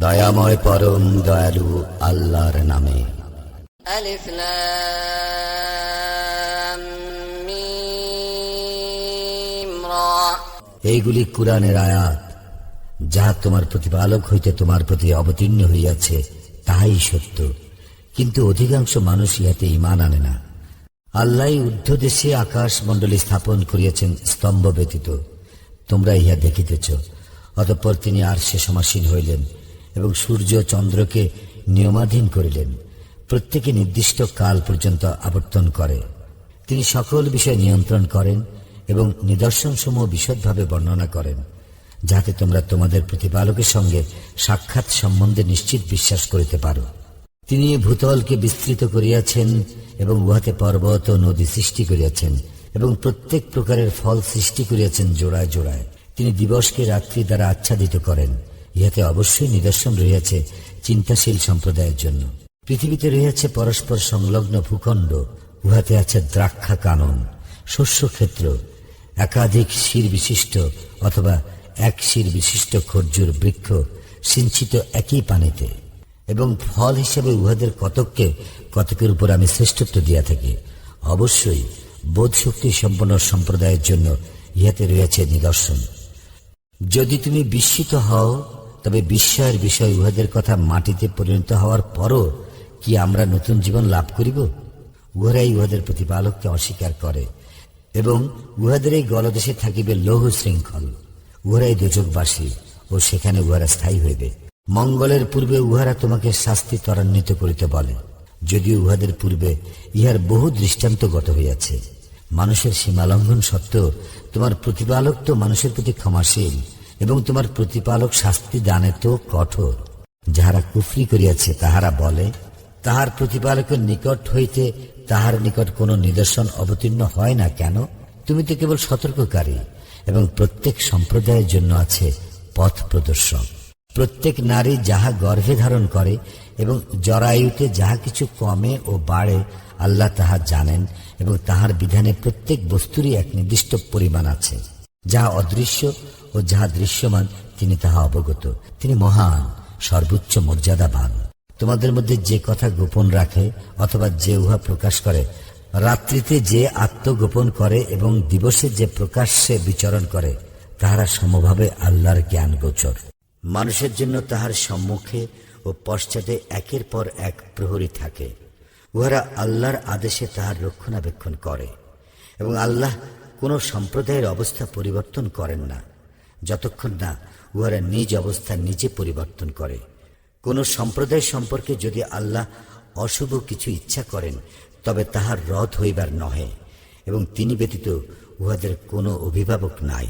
দয়াময় পরম দয়ালু আল্লাহর নামে। আলিফ এইগুলি কুরআনের আয়াত যা তোমার প্রতিপালক হইতে তোমার প্রতি অবতীর্ণ হইয়াছে তাহাই সত্য। কিন্তু অধিকাংশ মানুষ ইহাতে ইমান আনে না। আল্লাহ ঊর্ধ্ব দেশে আকাশ মণ্ডলী স্থাপন করিয়াছেন স্তম্ভ ব্যতীত। তোমরা ইহা দেখিতেছ অতঃপর তিনি আর সে সমাসীন হইলেন। এবং সূর্য চন্দ্রকে নিয়মাধীন করিলেন। প্রত্যেকে নির্দিষ্ট কাল পর্যন্ত আবর্তন করে। তিনি সকল বিষয় নিয়ন্ত্রণ করেন এবং নিদর্শনসমূহ বিশদভাবে বর্ণনা করেন, যাতে তোমরা তোমাদের প্রতিপালকের সঙ্গে সাক্ষাৎ সম্বন্ধে নিশ্চিত বিশ্বাস করিতে পারো। তিনি ভূতলকে বিস্তৃত করিয়াছেন এবং উহাতে পর্বত ও নদী সৃষ্টি করিয়াছেন এবং প্রত্যেক প্রকারের ফল সৃষ্টি করিয়াছেন জোড়ায় জোড়ায়। তিনি দিবসকে রাত্রি দ্বারা আচ্ছাদিত করেন। ইহাতে অবশ্যই নিদর্শন রহিয়াছে চিন্তাশীল সম্প্রদায়ের জন্য। পৃথিবীতে রহিয়াছে পরস্পর সংলগ্ন ভূখণ্ড, উহাতে আছে দ্রাক্ষা কানন, শস্যক্ষেত্র, একাধিক শির বিশিষ্ট অথবা এক শির বিশিষ্ট খর্জুর বৃক্ষ সিঞ্চিত একই পানিতে। এবং ফল হিসেবে উহাদের কতককে কতকের উপর আমি শ্রেষ্ঠত্ব দিয়া থাকি, অবশ্যই বোধশক্তি সম্পন্ন সম্প্রদায়ের জন্য ইহাতে রয়েছে নিদর্শন। যদি তুমি বিস্মিত হও তবে বিস্ময়ের বিষয়, উহাদের কথা মাটিতে পরিণত হওয়ার পরও কি আমরা নতুন জীবন লাভ করিব? উহারাই উহাদের প্রতিপালককে অস্বীকার করে এবং উহাদের এই গলদেশে থাকিবে লৌহ শৃঙ্খল। উহারাই দোজকবাসী ও সেখানে উহারা স্থায়ী হইবে। মঙ্গলের পূর্বে উহারা তোমাকে শাস্তি ত্বরান্বিত করিতে বলে। যদিও উহাদের পূর্বে ইহার বহু দৃষ্টান্তগত হইয়াছে। মানুষের সীমালঙ্ঘন সত্ত্বেও তোমার প্রতিপালক তো মানুষের প্রতি ক্ষমাশীল। এবং তোমার প্রতিপালক শাস্তি দানে তো কঠোর। যাহারা কুফরি করিয়াছে, তাহারা বলে, তাহার প্রতিপালকের নিকট হইতে তাহার নিকট কোনো নিদর্শন অবতীর্ণ হয় না কেন? তুমি তো কেবল সতর্ককারী এবং প্রত্যেক সম্প্রদায়ের জন্য আছে পথ প্রদর্শক। প্রত্যেক নারী যাহা গর্ভে ধারণ করে এবং জরায়ুতে যাহা কিছু কমে ও বাড়ে, আল্লাহ তাহা জানেন এবং তাহার বিধানে প্রত্যেক বস্তুরই এক নির্দিষ্ট পরিমাণ আছে। যাহা অদৃশ্য ও যাহা দৃশ্যমান, তিনি তাহা অবগত। তিনি মহান, সর্বোচ্চ মর্যাদাবান। তোমাদের মধ্যে যে কথা গোপন রাখে অথবা যে উহা প্রকাশ করে, রাত্রিতে যে আত্মগোপন করে এবং দিবসে যে প্রকাশ্যে বিচরণ করে, তাহারা সমভাবে আল্লাহর জ্ঞান গোচর। মানুষের জন্য তাহার সম্মুখে ও পশ্চাতে একের পর এক প্রহরী থাকে। উহারা আল্লাহর আদেশে তাহার রক্ষণাবেক্ষণ করে এবং আল্লাহ কোন সম্প্রদায়ের অবস্থা পরিবর্তন করেন না। যতক্ষণ না উহারা নিজ অবস্থা নিজে পরিবর্তন করে। কোন সম্প্রদায় সম্পর্কে যদি আল্লাহ অশুভ কিছু ইচ্ছা করেন, তবে তাহার রদ হইবার নহে, এবং তিনি ব্যতীত উহাদের কোনো অভিভাবক নাই।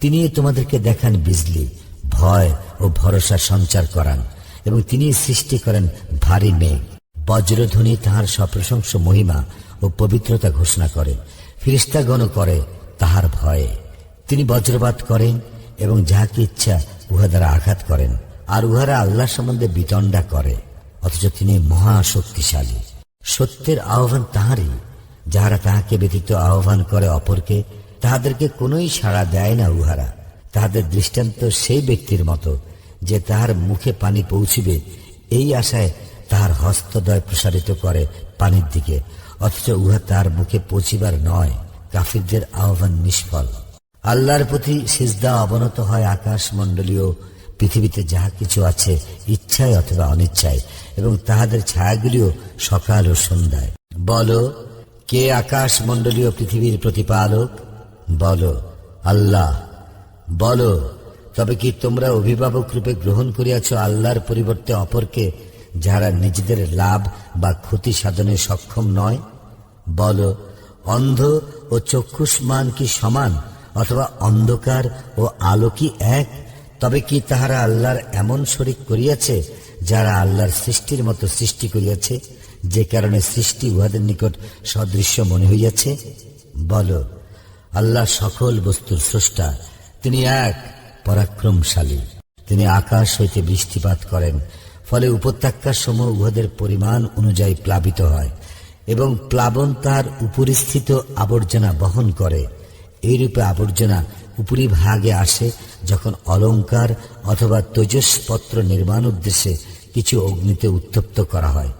তিনি তোমাদেরকে দেখান বিজলি, ভয় ও ভরসা সঞ্চার করান, এবং তিনি সৃষ্টি করেন ভারী মেঘ। বজ্রধ্বনি তাহার সপ্রশংস মহিমা ও পবিত্রতা ঘোষণা করে। ফিরিস্তাগণ করে তাহার ভয়ে। তিনি বজ্রপাত করেন এবং যাহাকে ইচ্ছা উহা দ্বারা আঘাত করেন, আর উহারা আল্লাহ সম্বন্ধে বিতণ্ডা করে, অথচ তিনি মহাশক্তিশালী সত্যের আহ্বান তাহারই, যাহারা তাহাকে ব্যতীত আহ্বান করে অপরকে, তাহাদেরকে কোনোই সাড়া দেয় না উহারা। তাহাদের দৃষ্টান্ত সেই ব্যক্তির মতো, যে তাহার মুখে পানি পৌঁছিবে, এই আশায় তাহার হস্তদয় প্রসারিত করে পানির দিকে। অথচ উহা তার মুখে পৌঁছিবার নয়। কাফিরদের আহ্বান নিষ্ফল। আল্লাহর প্রতি সিজদা অবনত হয় আকাশ মণ্ডলীয় পৃথিবীতে যাহা কিছু আছে, ইচ্ছায় অথবা অনিচ্ছায়, এবং তাহাদের ছায়াগুলিও সকাল ও সন্ধ্যায়। বলো, কে আকাশ মণ্ডলীয় পৃথিবীর প্রতিপালক? বলো, আল্লাহ। বলো, তবে কি তোমরা অভিভাবক রূপে গ্রহণ করিয়াছ আল্লাহর পরিবর্তে অপরকে যারা নিজেদের লাভ বা ক্ষতি সাধনে সক্ষম নয়, বলো, অন্ধ ও চক্ষুষ্মান কি সমান অথবা অন্ধকার ও আলো কি এক? তবে কি তাহারা আল্লাহর এমন শরিক করিয়াছে, যারা আল্লাহর সৃষ্টির মতো সৃষ্টি করিয়াছে, যে কারণে সৃষ্টি উহাদের নিকট সদৃশ্য মনে হইয়াছে? বলো, আল্লাহ সকল বস্তুর স্রষ্টা, তিনি এক পরাক্রমশালী। তিনি আকাশ হইতে বৃষ্টিপাত করেন ফলে উপত্যকার সমূহ উহাদের পরিমাণ অনুযায়ী প্লাবিত হয় এবং প্লাবন তার উপরিস্থিত আবর্জনা বহন করে। এইরূপে আবর্জনা উপরিভাগে আসে যখন অলংকার অথবা তেজসপত্র নির্মাণ উদ্দেশ্যে কিছু অগ্নিতে উত্তপ্ত করা হয়।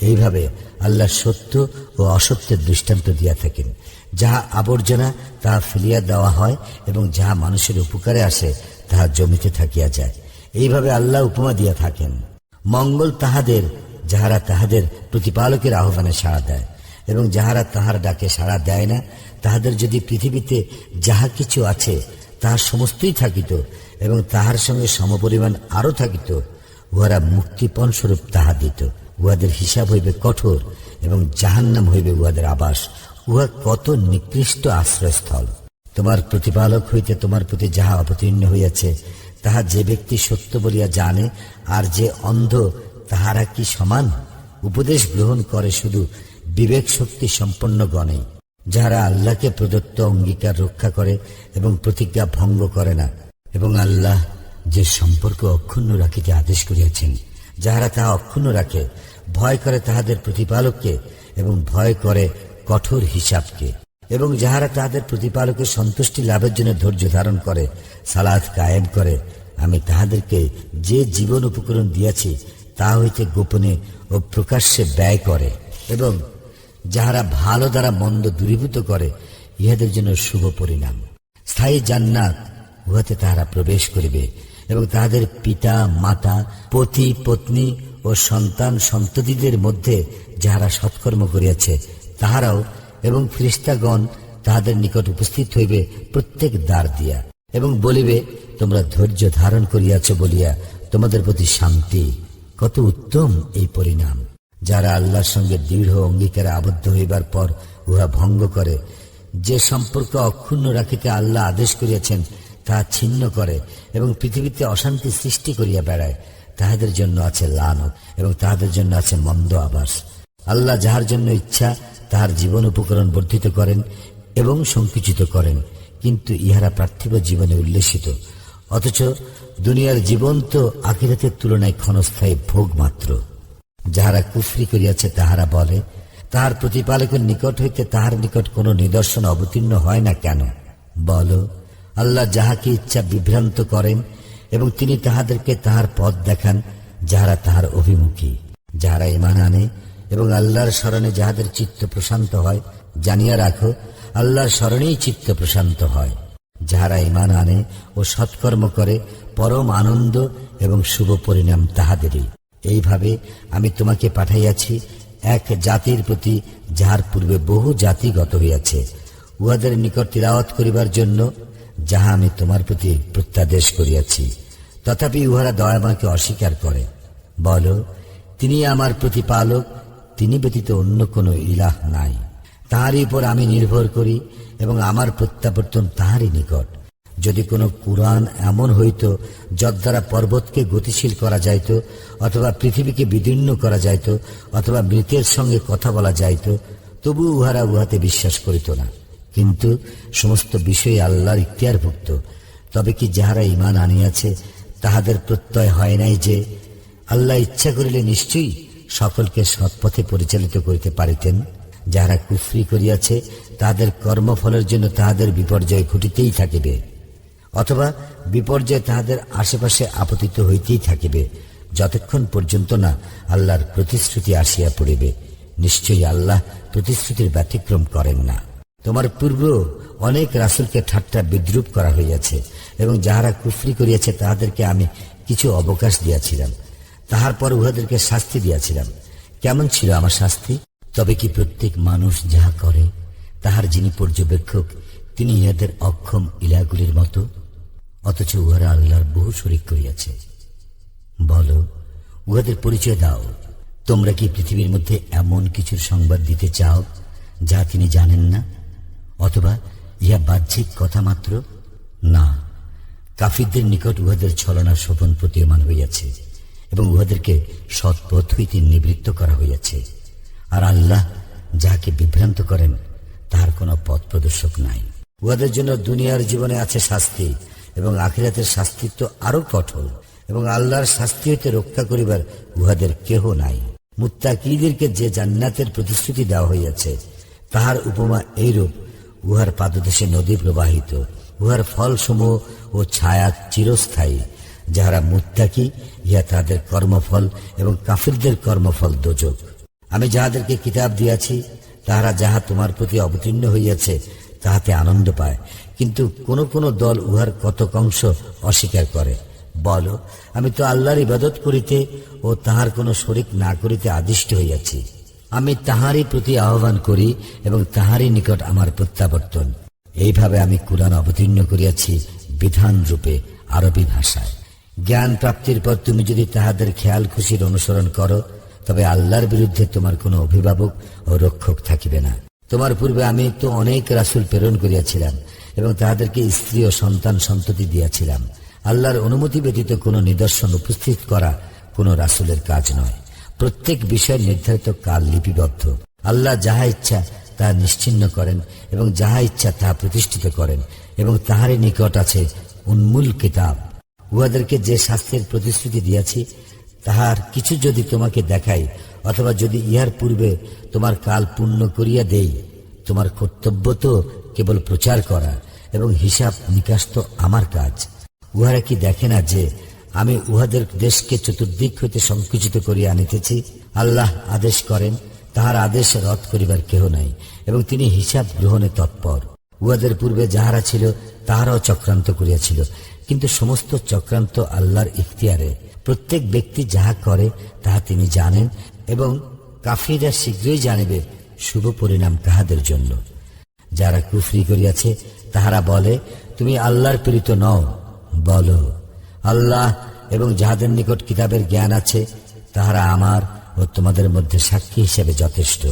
এইভাবে আল্লাহ সত্য ও অসত্যের দৃষ্টান্ত দিয়া থাকেন। যাহা আবর্জনা তাহা ফেলিয়া দেওয়া হয় এবং যাহা মানুষের উপকারে আসে, তাহা জমিতে থাকিয়া যায়। এইভাবে আল্লাহ উপমা দিয়া থাকেন। মঙ্গল তাহাদের, যাহারা তাহাদের প্রতিপালকের আহ্বানে সাড়া দেয়, এবং যাহারা তাহার ডাকে সাড়া দেয় না, তাহাদের যদি পৃথিবীতে যাহা কিছু আছে তাহার সমস্তই থাকিত, এবং তাহার সঙ্গে সমপরিমাণ আরও থাকিত, উহারা মুক্তিপণ স্বরূপ তাহা দিত। উহাদের হিসাব হইবে কঠোর, এবং জাহান্নাম হইবে উহাদের আবাস। উহা কত নিকৃষ্ট আশ্রয়স্থল। তোমার প্রতিপালক হইতে তোমার প্রতি যাহা অবতীর্ণ হইয়াছে তাহা যে ব্যক্তি সত্য বলিয়া জানে আর যে অন্ধ, তাহারা কি সমান? উপদেশ গ্রহণ করে শুধু বিবেক শক্তি সম্পন্ন গণে, যাহারা আল্লাহকে প্রদত্ত অঙ্গীকার রক্ষা করে এবং প্রতিজ্ঞা ভঙ্গ করে না। এবং আল্লাহ যে সম্পর্ক অক্ষুণ্ণ রাখিতে আদেশ করিয়াছেন, যাহারা তাহা অক্ষুণ্ণ রাখে, ভয় করে তাহাদের প্রতিপালককে এবং ভয় করে কঠোর হিসাবকে। এবং যাহারা তাহাদের প্রতিপালকের সন্তুষ্টি লাভের জন্য ধৈর্য ধারণ করে সালাদ কায়েম করে, আমি তাহাদেরকে যে জীবন উপকরণ দিয়াছি, তা হইতে গোপনে ও প্রকাশ্যে ব্যয় করে এবং যাহারা ভালো দ্বারা মন্দ দূরীভূত করে, ইহাদের জন্য শুভ পরিণাম। স্থায়ী জান্নাত উহাতে তাহারা প্রবেশ করিবে এবং তাহাদের পিতা, মাতা, পতি, পত্নী ও সন্তান সন্ততিদের মধ্যে যাহারা সৎকর্ম করিয়াছে, তাহারাও এবং ফ্রিস্তাগণ তাহাদের নিকট উপস্থিত হইবে প্রত্যেক দ্বার দিয়া এবং বলিবে, তোমরা ধৈর্য ধারণ করিয়াছ বলিয়া তোমাদের প্রতি শান্তি। কত উত্তম এই পরিণাম। যারা আল্লাহর সঙ্গে দৃঢ় অঙ্গীকারে আবদ্ধ হইবার পর উহা ভঙ্গ করে, যে সম্পর্ক অক্ষুণ্ণ রাখিতে আল্লাহ আদেশ করিয়াছেন, তা ছিন্ন করে এবং পৃথিবীতে অশান্তি সৃষ্টি করিয়া বেড়ায়, তাহাদের জন্য আছে লানত এবং তাহাদের জন্য আছে মন্দ আবাস আল্লাহ যাহার জন্য ইচ্ছা, তাহার জীবন উপকরণ বর্ধিত করেন এবং সংকুচিত করেন, কিন্তু ইহারা পার্থিব জীবনে উল্লেসিত অথচ দুনিয়ার জীবন তো আখিরাতের তুলনায় ক্ষণস্থায়ী ভোগ মাত্র। যাহারা কুফরি করিয়াছে, তাহারা বলে, তাহার প্রতিপালকের নিকট হইতে তাহার নিকট কোনো নিদর্শন অবতীর্ণ হয় না কেন? বল, আল্লাহ যাহাকে ইচ্ছা বিভ্রান্ত করেন এবং তিনি তাহাদেরকে তাহার পথ দেখান, যাহারা তাহার অভিমুখী। যাহারা ইমান আনে এবং আল্লাহর স্মরণে যাহাদের চিত্ত প্রশান্ত হয়, জানিয়া রাখো, আল্লাহর স্মরণেই চিত্ত প্রশান্ত হয়। যাহারা ইমান আনে ও সৎকর্ম করে, পরম আনন্দ এবং শুভ পরিণাম তাহাদেরই। এইভাবে আমি তোমাকে পাঠাইয়াছি, এক জাতির প্রতি যাহার পূর্বে বহু জাতি গত হইয়াছে। উহাদের নিকট তিলাওয়াত করিবার জন্য যাহা আমি তোমার প্রতি প্রত্যাদেশ করিয়াছি। তথাপি উহারা দয়ামাকে অস্বীকার করে। বল, তিনি আমার প্রতিপালক তিনি ব্যতীত অন্য কোনো ইলাহ নাই। তাহারই উপর আমি নির্ভর করি এবং আমার প্রত্যাবর্তন তাহারই নিকট। যদি কোনো কুরআন এমন হইত যদ্বারা পর্বতকে গতিশীল করা যাইত, অথবা পৃথিবীকে বিদীর্ণ করা যাইত, অথবা মৃতের সঙ্গে কথা বলা যাইত, তবু উহারা উহাতে বিশ্বাস করিত না। কিন্তু সমস্ত বিষয়ে আল্লাহর ইখতিয়ারভুক্ত। তবে কি যাহারা ইমান আনিয়াছে, তাহাদের প্রত্যয় হয় নাই যে, আল্লাহ ইচ্ছা করিলে নিশ্চয়ই সকলকে সৎপথে পরিচালিত করিতে পারিতেন। যাহারা কুফরি করিয়াছে তাহাদের কর্মফলের জন্য তাহাদের বিপর্যয় ঘটিতেই থাকিবে। অথবা বিপর্যয় তাহাদের আশেপাশে আপতিত হইতেই থাকিবে। যতক্ষণ পর্যন্ত না আল্লাহর প্রতিশ্রুতি আসিয়া পড়িবে, নিশ্চয়ই আল্লাহ প্রতিশ্রুতির ব্যতিক্রম করেন না। তোমার পূর্ব অনেক রাসুলকে ঠাট্টা বিদ্রুপ করা হইয়াছে, এবং যাহারা কুফরি করিয়াছে, তাহাদেরকে আমি কিছু অবকাশ দিয়াছিলাম। তাহার পর উহাদেরকে শাস্তি দিয়াছিলাম। কেমন ছিল আমার শাস্তি? তবে কি প্রত্যেক মানুষ যাহা করে, তাহার যিনি পর্যবেক্ষক, তিনি ইহাদের অক্ষম ইলাগুলির মতো? অথচ উহারা আল্লাহর বহু শরিক করিয়াছে। বলো, উহাদের পরিচয় দাও। তোমরা কি পৃথিবীর মধ্যে এমন কিছুর সংবাদ দিতে চাও, যা তিনি জানেন না? অথবা ইহা বাহ্যিক কথা মাত্র? না। কাফিরদের নিকট উহাদের ছলনা শোভন প্রতীয়মান হইয়াছে। এবং উহাদেরকে সৎ পথ হইতে নিবৃত্ত করা হইয়াছে। আর আল্লাহ যাহাকে বিভ্রান্ত করেন, তাহার কোনো পথ প্রদর্শক নাই। উহাদের জন্য দুনিয়ার জীবনে আছে শাস্তি, এবং আখিরাতের শাস্তি তো আরও কঠোর, এবং আল্লাহর শাস্তি হইতে রক্ষা করিবার উহাদের কেহ নাই। মুত্তাকিদেরকে যে জান্নাতের প্রতিশ্রুতি দেওয়া হইয়াছে, তাহার উপমা এইরূপ, উহার পাদদেশে নদী প্রবাহিত, উহার ফলসমূহ ও ছায়া চিরস্থায়ী। যাহারা মুত্তাকি, ইহা তাদের কর্মফল এবং কাফিরদের কর্মফল দোজক। আমি যাহাদেরকে কিতাব দিয়াছি, তাহারা যাহা তোমার প্রতি অবতীর্ণ হইয়াছে, তাহাতে আনন্দ পায়। কিন্তু কোন কোন দল উহার কতকাংশ অস্বীকার করে। বলো, আমি তো আল্লাহর ইবাদত করিতে ও তাহার কোনো শরিক না করিতে আদিষ্ট হইয়াছি। আমি তাহারই প্রতি আহ্বান করি এবং তাহারই নিকট আমার প্রত্যাবর্তন। এইভাবে আমি কোরআন অবতীর্ণ করিয়াছি বিধান রূপে আরবি ভাষায়। জ্ঞান প্রাপ্তির পর তুমি যদি তাহাদের খেয়াল খুশির অনুসরণ করো, তবে আল্লাহর বিরুদ্ধে তোমার কোনো অভিভাবক ও রক্ষক থাকিবে না। তোমার পূর্বে আমি তো অনেক রাসূল প্রেরণ করিয়াছিলাম এবং তাহাদেরকে স্ত্রী ও সন্তান সন্ততি দিয়াছিলাম। আল্লাহর অনুমতি ব্যতীত কোনো নিদর্শন উপস্থিত করা কোনো রাসূলের কাজ নয়। প্রত্যেক বিষয়ের নির্ধারিত কাল লিপিবদ্ধ। আল্লাহ যাহা ইচ্ছা তা নিশ্চিন্ন করেন এবং যাহা ইচ্ছা তাহা প্রতিষ্ঠিত করেন এবং তাহারই নিকট আছে উন্মূল কিতাব। উহাদেরকে যে শাস্ত্রের প্রতিশ্রুতি দিয়াছি, তাহার কিছু যদি তোমাকে দেখাই, অথবা যদি ইহার পূর্বে তোমার কাল পূর্ণ করিয়া দেই, তোমার কর্তব্য তো কেবল প্রচার করা এবং হিসাব নিকাশ তো আমার কাজ। উহারা কি দেখে না যে আমি উহাদের দেশকে চতুর্দিক হইতে সংকুচিত করিয়া আনিতেছি? আল্লাহ আদেশ করেন, তাহার আদেশ রদ করিবার কেহ নাই, এবং তিনি হিসাব গ্রহণে তৎপর। উহাদের পূর্বে যাহারা ছিল, তাহারাও চক্রান্ত করিয়াছিল। কিন্তু সমস্ত চক্রান্ত আল্লাহর ইখতিয়ারে প্রত্যেক ব্যক্তি যাহা করে, তাহা তিনি জানেন এবং কাফিরা শীঘ্রই জানিবে শুভ পরিণাম কাহাদের জন্য। যারা কুফরি করিয়াছে, তাহারা বলে, তুমি আল্লাহর প্রেরিত নও। বলো, আল্লাহ এবং যাহাদের নিকট কিতাবের জ্ঞান আছে, তাহারা আমার ও তোমাদের মধ্যে সাক্ষী হিসেবে যথেষ্ট।